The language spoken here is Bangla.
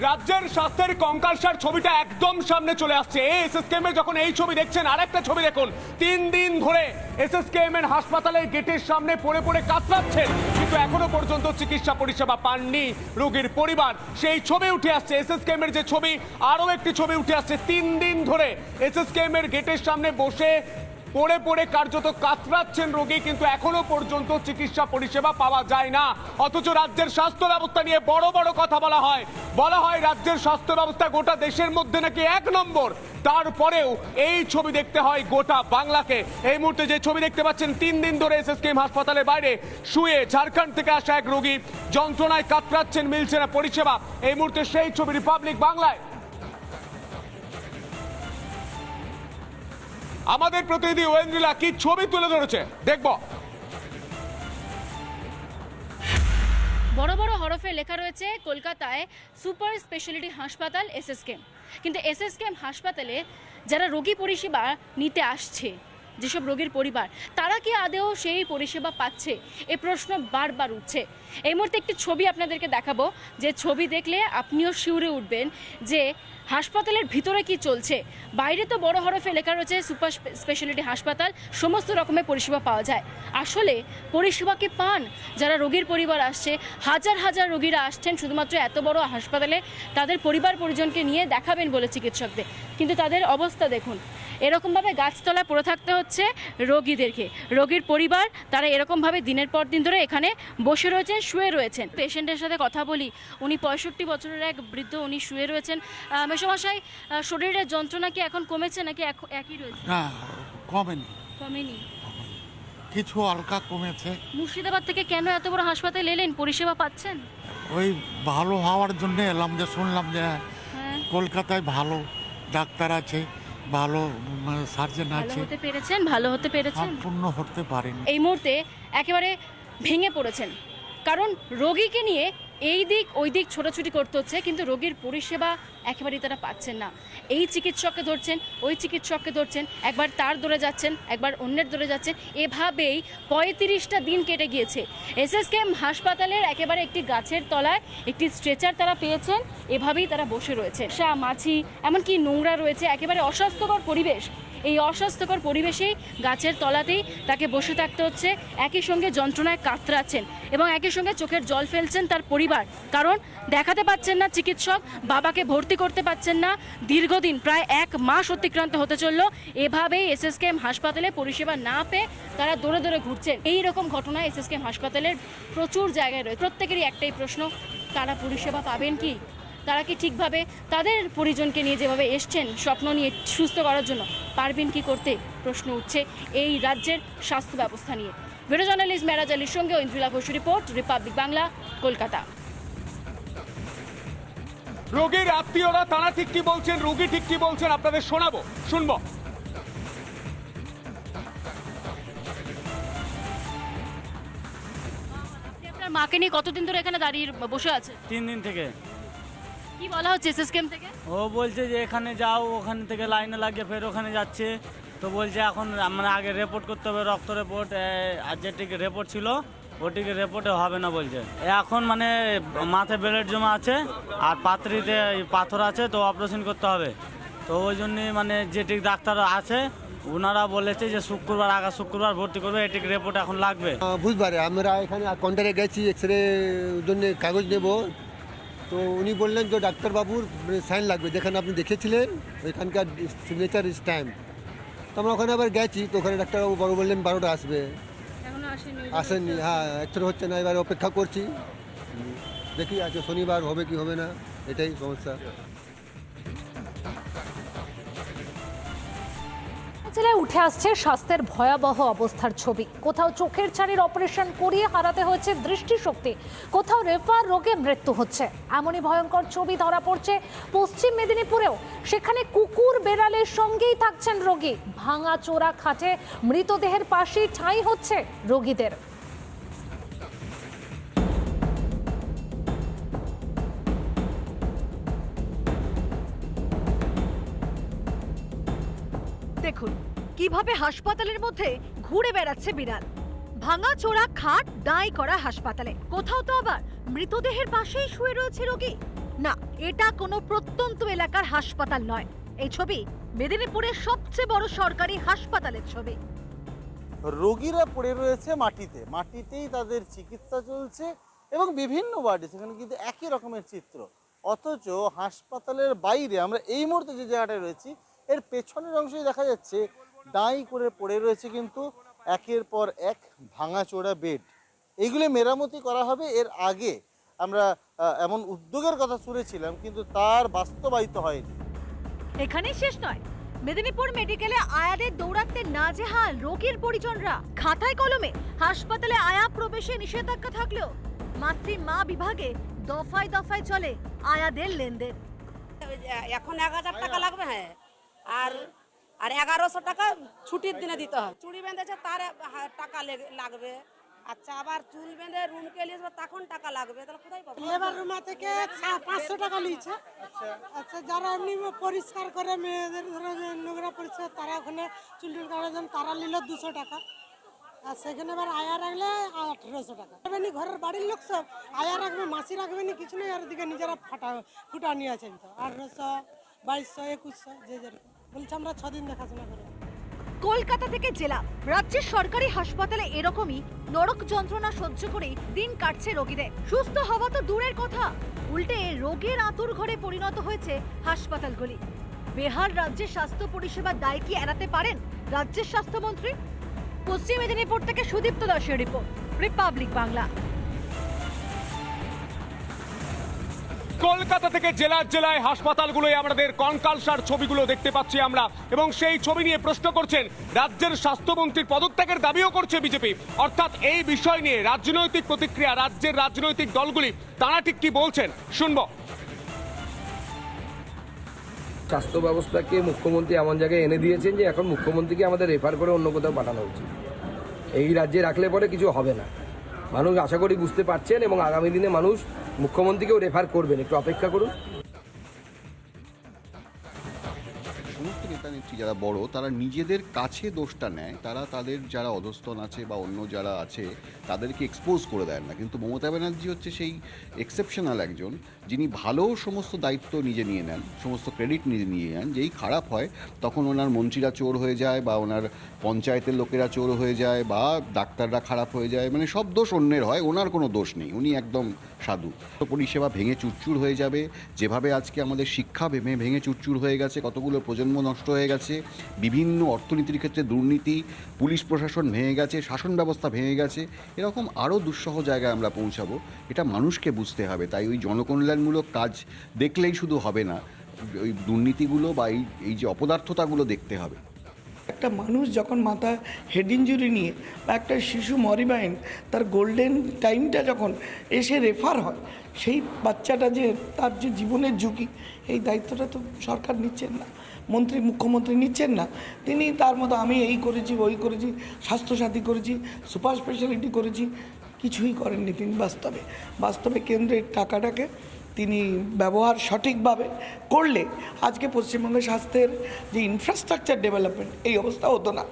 রাজ্যের স্বাস্থ্যের কঙ্কালসার ছবিটা একদম সামনে চলে আসছে। এসএসকেএম এর যখন এই ছবি দেখছেন, আরেকটা ছবি দেখুন। তিন দিন ধরে এস এসএসকেএম এর হাসপাতালের গেটের সামনে পড়ে পড়ে কাতরাচ্ছেন। কিন্তু এখনও পর্যন্ত চিকিৎসা পরিষেবা পাননি রোগীর পরিবার। সেই ছবি উঠে আসছে এস এসএসকেএম এর যে ছবি, আরও একটি ছবি উঠে আসছে। তিন দিন ধরে এস এসএসকেএম এর গেটের সামনে বসে পড়ে পড়ে কার্যত কাতরাচ্ছেন রোগী, কিন্তু এখনও পর্যন্ত চিকিৎসা পরিষেবা পাওয়া যায় না। অথচ রাজ্যের স্বাস্থ্য ব্যবস্থা নিয়ে বড় বড় কথা বলা হয়। বলা হয় রাজ্যের স্বাস্থ্য ব্যবস্থা গোটা দেশের মধ্যে নাকি এক নম্বর। তারপরেও এই ছবি দেখতে হয় গোটা বাংলাকে। এই মুহূর্তে যে ছবি দেখতে পাচ্ছেন, তিন দিন ধরে এস এসএসকেএম হাসপাতালের বাইরে শুয়ে ঝাড়খণ্ড থেকে আসা এক রোগী। যন্ত্রণায় কাতরাচ্ছেন, মিলছে না পরিষেবা। এই মুহূর্তে সেই ছবি রিপাবলিক বাংলায়। আমাদের প্রতিনিধি ওয়েন্দ্রিলা কি ছবি তুলে ধরেছে? দেখব। বড় বড় হরফে লেখা রয়েছে কলকাতায় সুপার স্পেশালিটি হাসপাতাল এসএসকেম কিন্তু এসএসকেম হাসপাতালে যারা রোগী পরিষেবা নিতে আসছে যেসব রোগীর পরিবার, তারা কি আদেও সেই পরিষেবা পাচ্ছে? এ প্রশ্ন বারবার উঠছে। এই মুহূর্তে একটি ছবি আপনাদেরকে দেখাবো। যে ছবি দেখলে আপনিও শিউরে উঠবেন যে হাসপাতালের ভিতরে কি চলছে। বাইরে তো বড় হরফে লেখা রয়েছে, সুপার স্পেশালিটি হাসপাতাল সমস্ত রকমের পরিষেবা পাওয়া যায়। আসলে পরিষেবা কি পান? যারা রোগীর পরিবার আসছে, হাজার হাজার রোগীরা আসছেন শুধুমাত্র এত বড় হাসপাতালে। তাদের পরিবার পরিজনকে নিয়ে দেখাবেন বলে চিকিৎসকদের। কিন্তু তাদের অবস্থা দেখুন। এরকমভাবে গাছতলায় পড়ে থাকতে হচ্ছে রোগীদেরকে। রোগীর পরিবার তারা এরকমভাবে দিনের পর দিন ধরে এখানে বসে রয়েছেন শুয়ে রয়েছেন। পেশেন্টের সাথে কথা বলি। উনি পঁয়ষট্টি বছরের এক বৃদ্ধ উনি শুয়ে রয়েছেন। মেসোমশাই আহ, শরীরের যন্ত্রণা কি এখন কমেছে নাকি একই রয়েছে? না কমেনি। কমেনি। কিছু হালকা কমেছে। মুর্শিদাবাদ থেকে কেন এত বড় হাসপাতালে এলেন? পরিষেবা পাচ্ছেন? ওই ভালো হওয়ার জন্য এলাম যে শুনলাম যে হ্যাঁ। কলকাতায় ভালো ডাক্তার আছে। ভালো সার্জন আছে। হতে পেরেছেন ভালো হতে পেরেছেন? সম্পূর্ণ হতে পারেন। এই মুহূর্তে একেবারে ভেঙে পড়েছেন। কারণ রোগীকে নিয়ে এই দিক ওই দিক ছোটাছুটি করতে হচ্ছে কিন্তু রোগীর পরিষেবা একেবারেই তারা পাচ্ছেন না। এই চিকিৎসককে ধরছেন, ওই চিকিৎসককে ধরছেন, একবার তার দৌড়ে যাচ্ছেন, একবার অন্যের দৌড়ে যাচ্ছেন, এভাবেই পঁয়ত্রিশটা দিন কেটে গিয়েছে। এসএসকেএম হাসপাতালের একেবারে একটি গাছের তলায় একটি স্ট্রেচার তারা পেয়েছেন, এভাবেই তারা বসে রয়েছে। সা, মাছি, এমনকি নোংরা রয়েছে, একেবারে অস্বাস্থ্যকর পরিবেশ। এই অস্বাস্থ্যকর পরিবেশেই গাছের তলাতেই তাকে বসে থাকতে হচ্ছে। একই সঙ্গে যন্ত্রণায় কাতরাচ্ছেন এবং একই সঙ্গে চোখের জল ফেলছেন তার পরিবার। কারণ দেখাতে পাচ্ছেন না চিকিৎসক, বাবাকে ভর্তি করতে পাচ্ছেন না। দীর্ঘদিন, প্রায় এক মাস অতিক্রান্ত হতে চলল। এভাবেই এসএসকেএম হাসপাতালে পরিষেবা না পেয়ে তারা দৌড়ে দৌড়ে ঘুরছেন। এই রকম ঘটনা এসএসকেএম হাসপাতালের প্রচুর জায়গায় রয়েছে প্রত্যেকেরই একটাই প্রশ্ন, তারা পরিষেবা পাবেন কি? তারা কি ঠিকভাবে তাদের পরিজনকে নিয়ে যেভাবে এসছেন স্বপ্ন নিয়ে সুস্থ করার জন্য পারবেন কি করতে? প্রশ্ন উঠছে এই রাজ্যের স্বাস্থ্য ব্যবস্থা নিয়ে। ভিডিও জার্নালিস্ট মেরাজ আলীর সঙ্গে ঐন্দ্রিলা ঘোষ রিপোর্ট রিপাবলিক বাংলা কলকাতা। রোগীর আত্মীয়রা তারা ঠিক কি বলছেন রোগী ঠিক কি বলছেন আপনাদের শোনাবো শুনব। আপনি আপনার মাকে নিয়ে কতদিন ধরে এখানে দাঁড়িয়ে বসে আছে তিন দিন থেকে। কি বলা হচ্ছে এসএসকেএম থেকে? ও বলছে যে এখানে যাও ওখান থেকে লাইনে লাগিয়ে ফের ওখানে যাচ্ছে। তো বলছে এখন মানে আগে রিপোর্ট করতে হবে রক্ত রিপোর্ট আর যেটিকে রিপোর্ট ছিল ওটিকে রিপোর্টে হবে না বলছে। এখন মানে মাথায় ব্লেড জমা আছে আর পাত্রিতে পাথর আছে তো অপারেশন করতে হবে। তো ওই জন্যই মানে যেটি ডাক্তার আছে ওনারা বলেছে যে শুক্রবার আগা শুক্রবার ভর্তি করবে এটিকে রিপোর্ট এখন লাগবে। আহ, বুধবারে আমরা এখানে কাউন্টারে গেছি এক্স রে জন্য কাগজ নেব। তো উনি বললেন যে ডাক্তারবাবুর সাইন লাগবে। যেখানে আপনি দেখেছিলেন? ওইখানকার সিগনেচার স্ট্যাম্প তো আমরা ওখানে আবার গেছি তো ওখানে ডাক্তারবাবু বড় বললেন বারোটা আসবে। আসেনি। আসেননি হ্যাঁ অ্যাকচুয়ালি হচ্ছে না এবার অপেক্ষা করছি। দেখি আজকে শনিবার হবে কি হবে না এটাই সমস্যা। জেলায় উঠে আসছে স্বাস্থ্যের ভয়াবহ অবস্থার ছবি। কোথাও চোখের ছানির অপারেশন করিয়ে হারাতে হয়েছে দৃষ্টিশক্তি। কোথাও রেফার রোগে মৃত্যু হচ্ছে। এমনই ভয়ঙ্কর ছবি ধরা পড়ছে পশ্চিম মেদিনীপুরেও। সেখানে কুকুর বেড়ালের সঙ্গেই থাকছেন রোগী। ভাঙা চোরা খাটে মৃতদেহের পাশেই ঠাঁই হচ্ছে রোগীদের। দেখুন কীভাবে হাসপাতালের মধ্যে ঘুরে বেড়াচ্ছে বিড়াল? ভাঙা চোরা খাট দাঁই করা হাসপাতালে। কোথাও তো আবার মৃতদেহের পাশেই শুয়ে রয়েছে রোগী? না, এটা কোনো প্রত্যন্ত এলাকার হাসপাতাল নয়। এই ছবি মেদিনীপুরের সবচেয়ে বড় সরকারি হাসপাতালের ছবি। রোগীরা পড়ে রয়েছে মাটিতে। মাটিতেই তাদের চিকিৎসা চলছে এবং বিভিন্ন ওয়ার্ডে, সেখানে কিন্তু একই রকমের চিত্র। অথচ হাসপাতালের বাইরে আমরা এই মুহূর্তে যে জায়গাটায় রয়েছি, এর পেছনের অংশেই দেখা যাচ্ছে দাঁই করে পড়ে রয়েছে কিন্তু একের পর এক ভাঙাচোরা বেড। এইগুলো মেরামতি করা হবে এর আগে। আমরা এমন উদ্যোগের কথা শুনেছিলাম কিন্তু তার বাস্তবায়িত হয়নি। এখানেই শেষ নয়। মেদিনীপুর মেডিকেলে আয়াদের দৌড়াতে নাজেহাল রোগীর পরিজনরা। খাতায় কলমে হাসপাতালে আয়া প্রবেশে নিষেধাজ্ঞা থাকলেও মাতৃ মা বিভাগে দফায় দফায় চলে আয়াদের লেনদেন। এখন এক হাজার টাকা লাগবে হ্যাঁ। আর আর এগারোশো টাকা ছুটির দিনে দিতে হয় চুড়ি বেঁধেছে, তার টাকা লেগে- লাগবে। আচ্ছা আবার চুল বেঁধে রুম কে নিয়ে তখন টাকা লাগবে। তাহলে কোথায় পাবো? লেবার রুমা থেকে পাঁচশো টাকা নিয়েছে। আচ্ছা যারা এমনি পরিষ্কার করে মেয়েদের ধরো নোংরা পরিষ্কার, তারা ওখানে চুলটুল কাটার জন্য তারা নিল দুশো টাকা। আর সেখানে এবার আয়া রাখলে আঠেরোশো টাকা। এমনি ঘরের বাড়ির লোক সব আয়া রাখবে, মাসি রাখবে না, কিছু নেই, আর দিকে নিজেরা ফাটা ফুটা নিয়ে আছেন তো আঠেরোশো, বাইশশো, একুশশো, যে যেরকম। আমরা ছদিন দেখাশোনা করব। কলকাতা থেকে জেলা, রাজ্যের সরকারি হাসপাতালে এরকমই নরক যন্ত্রণা সহ্য করে দিন কাটছে রোগীদের। সুস্থ হওয়া তো দূরের কথা। উল্টে রোগের আতুর ঘরে পরিণত হয়েছে হাসপাতালগুলি। বিহার রাজ্যের স্বাস্থ্য পরিষেবার দায় কি এড়াতে পারেন রাজ্যের স্বাস্থ্যমন্ত্রী? পশ্চিম মেদিনীপুর থেকে সুদীপ্ত দাসের রিপোর্ট, রিপাবলিক বাংলা। কলকাতা থেকে জেলার জেলায় হাসপাতালগুলোয় আমাদের কঙ্কালসার ছবিগুলো দেখতে পাচ্ছি আমরা। এবং সেই ছবি নিয়ে প্রশ্ন করছেন, রাজ্যের স্বাস্থ্যমন্ত্রীর পদত্যাগের দাবিও করছে বিজেপি। অর্থাৎ এই বিষয় নিয়ে রাজনৈতিক প্রতিক্রিয়া, রাজ্যের রাজনৈতিক দলগুলি, তারা ঠিক কি বলছেন? শুনব। স্বাস্থ্য ব্যবস্থাকে মুখ্যমন্ত্রী এমন জায়গায় এনে দিয়েছেন যে এখন মুখ্যমন্ত্রীকে আমাদের রেফার করে অন্য কোথাও পাঠানো উচিত। এই রাজ্যে রাখলে পরে কিছু হবে না। মানুষ আশা করি বুঝতে পারছেন এবং আগামী দিনে মানুষ মুখ্যমন্ত্রীকেও রেফার করবেন একটু অপেক্ষা করুন। নেত্রী যারা বড়, তারা নিজেদের কাছে দোষটা নেয়। তারা তাদের যারা অধস্তন আছে বা অন্য যারা আছে, তাদেরকে এক্সপোজ করে দেন না। কিন্তু মমতা ব্যানার্জি হচ্ছে সেই এক্সেপশনাল একজন, যিনি ভালো সমস্ত দায়িত্ব নিজে নিয়ে নেন, সমস্ত ক্রেডিট নিজে নিয়ে নেন। যেই খারাপ হয়, তখন ওনার মন্ত্রীরা চোর হয়ে যায় বা ওনার পঞ্চায়েতের লোকেরা চোর হয়ে যায় বা ডাক্তাররা খারাপ হয়ে যায়। মানে সব দোষ অন্যের হয়, ওনার কোনো দোষ নেই। উনি একদম সাধু। পরিষেবা ভেঙে চুরচুর হয়ে যাবে। যেভাবে আজকে আমাদের শিক্ষা ভেঙে ভেঙে চুরচুর হয়ে গেছে, কতগুলো প্রজন্ম নষ্ট হয়ে গেছে, বিভিন্ন অর্থনীতির ক্ষেত্রে দুর্নীতি, পুলিশ প্রশাসন ভেঙে গেছে, শাসন ব্যবস্থা ভেঙে গেছে, এরকম আরও দুঃসহ জায়গায় আমরা পৌঁছাবো। এটা মানুষকে বুঝতে হবে, তাই ওই জনকল্যাণমূলক কাজ দেখলেই শুধু হবে না, ওই দুর্নীতিগুলো বা এই এই যে অপদার্থতাগুলো দেখতে হবে। একটা মানুষ যখন মাথা হেড ইঞ্জুরি নিয়ে বা একটা শিশু মরিবাইন তার গোল্ডেন টাইমটা যখন এসে রেফার হয়, সেই বাচ্চাটা যে তার যে জীবনের ঝুঁকি, এই দায়িত্বটা তো সরকার নিচ্ছেন না, মন্ত্রী, মুখ্যমন্ত্রী নিচ্ছেন না। তিনি তার মতো আমি এই করেছি, ওই করেছি, স্বাস্থ্যসাথী করেছি সুপার স্পেশালিটি করেছি, কিছুই করেননি তিনি বাস্তবে। বাস্তবে কেন্দ্রের টাকাটাকে তিনি ব্যবহার সঠিকভাবে করলে আজকে পশ্চিমবঙ্গের স্বাস্থ্যের যে ইনফ্রাস্ট্রাকচার ডেভেলপমেন্ট এই অবস্থা হতো না।